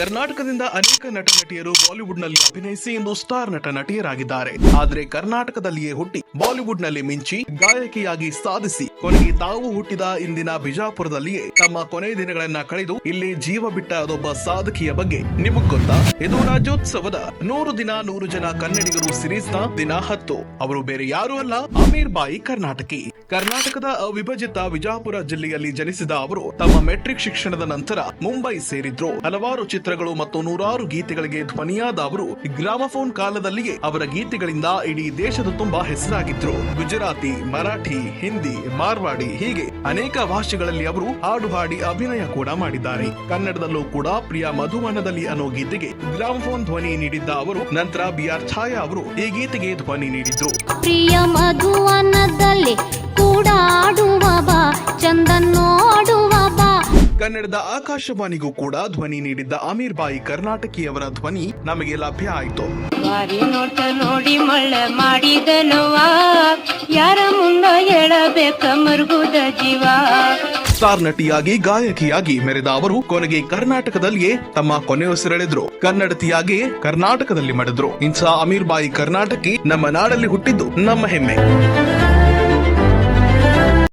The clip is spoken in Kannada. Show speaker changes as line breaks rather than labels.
ಕರ್ನಾಟಕದಿಂದ ಅನೇಕ ನಟ ನಟಿಯರು ಬಾಲಿವುಡ್ನಲ್ಲಿ ಅಭಿನಯಿಸಿ ಇಂದು ಸ್ಟಾರ್ ನಟ ನಟಿಯರಾಗಿದ್ದಾರೆ. ಆದರೆ ಕರ್ನಾಟಕದಲ್ಲಿಯೇ ಹುಟ್ಟಿ ಬಾಲಿವುಡ್ನಲ್ಲಿ ಮಿಂಚಿ, ಗಾಯಕಿಯಾಗಿ ಸಾಧಿಸಿ, ಕೊನೆಗೆ ತಾವು ಹುಟ್ಟಿದ ಇಂದಿನ ಬಿಜಾಪುರದಲ್ಲಿಯೇ ತಮ್ಮ ಕೊನೆ ದಿನಗಳನ್ನ ಕಳೆದು ಇಲ್ಲಿ ಜೀವ ಬಿಟ್ಟ ಅದೊಬ್ಬ ಸಾಧಕಿಯ ಬಗ್ಗೆ ನಿಮಗ್ ಗೊತ್ತಾ? ಇದು ರಾಜ್ಯೋತ್ಸವದ ನೂರು ದಿನ ನೂರು ಜನ ಕನ್ನಡಿಗರು ಸಿರೀಸ್ನ ದಿನ ಹತ್ತು. ಅವರು ಬೇರೆ ಯಾರು ಅಲ್ಲ, ಅಮೀರ್ ಬಾಯಿ ಕರ್ನಾಟಕಿ. ಕರ್ನಾಟಕದ ಅವಿಭಜಿತ ವಿಜಾಪುರ ಜಿಲ್ಲೆಯಲ್ಲಿ ಜನಿಸಿದ ಅವರು ತಮ್ಮ ಮೆಟ್ರಿಕ್ ಶಿಕ್ಷಣದ ನಂತರ ಮುಂಬೈ ಸೇರಿದ್ರು. ಹಲವಾರು ಚಿತ್ರಗಳು ಮತ್ತು ನೂರಾರು ಗೀತೆಗಳಿಗೆ ಧ್ವನಿಯಾದ ಅವರು ಗ್ರಾಮಫೋನ್ ಕಾಲದಲ್ಲಿಯೇ ಅವರ ಗೀತೆಗಳಿಂದ ಇಡೀ ದೇಶದ ತುಂಬಾ ಹೆಸರಾಗಿದ್ರು. ಗುಜರಾತಿ, ಮರಾಠಿ, ಹಿಂದಿ, ಮಾರ್ವಾಡಿ ಹೀಗೆ ಅನೇಕ ಭಾಷೆಗಳಲ್ಲಿ ಅವರು ಹಾಡು ಹಾಡಿ ಅಭಿನಯ ಕೂಡ ಮಾಡಿದ್ದಾರೆ. ಕನ್ನಡದಲ್ಲೂ ಕೂಡ ಪ್ರಿಯ ಮಧುವನದಲ್ಲಿ ಅನ್ನೋ ಗೀತೆಗೆ ಗ್ರಾಮಫೋನ್ ಧ್ವನಿ ನೀಡಿದ್ದ ಅವರು, ನಂತರ ಬಿ ಆರ್ ಛಾಯಾ ಅವರು ಈ ಗೀತೆಗೆ ಧ್ವನಿ ನೀಡಿದ್ರು.
ಪ್ರಿಯ ಮಧುವನದಲ್ಲಿ
ಕನ್ನಡದ ಆಕಾಶವಾಣಿಗೂ ಕೂಡ ಧ್ವನಿ ನೀಡಿದ್ದ ಅಮೀರ್ ಬಾಯಿ ಕರ್ನಾಟಕಿಯವರ ಧ್ವನಿ ನಮಗೆ ಲಭ್ಯ ಆಯಿತು.
ನೋಡಿ ಮಳ್ಳ ಮಾಡಿದನವ ಯಾರ ಮುಂದ ಹೇಳಬೇಕ ಮರುಗುದ ಜೀವ.
ಸ್ಟಾರ್ ನಟಿಯಾಗಿ ಗಾಯಕಿಯಾಗಿ ಮೆರೆದ ಅವರು ಕೊನೆಗೆ ಕರ್ನಾಟಕದಲ್ಲಿಯೇ ತಮ್ಮ ಕೊನೆಯುಸಿರೆಳೆದ್ರು ಕನ್ನಡತಿಯಾಗಿ ಕರ್ನಾಟಕದಲ್ಲಿ ಮಡಿದ್ರು. ಇಂಥ ಅಮೀರ್ ಬಾಯಿ ಕರ್ನಾಟಕಿ ನಮ್ಮ ನಾಡಲ್ಲಿ ಹುಟ್ಟಿದ್ದು ನಮ್ಮ ಹೆಮ್ಮೆ.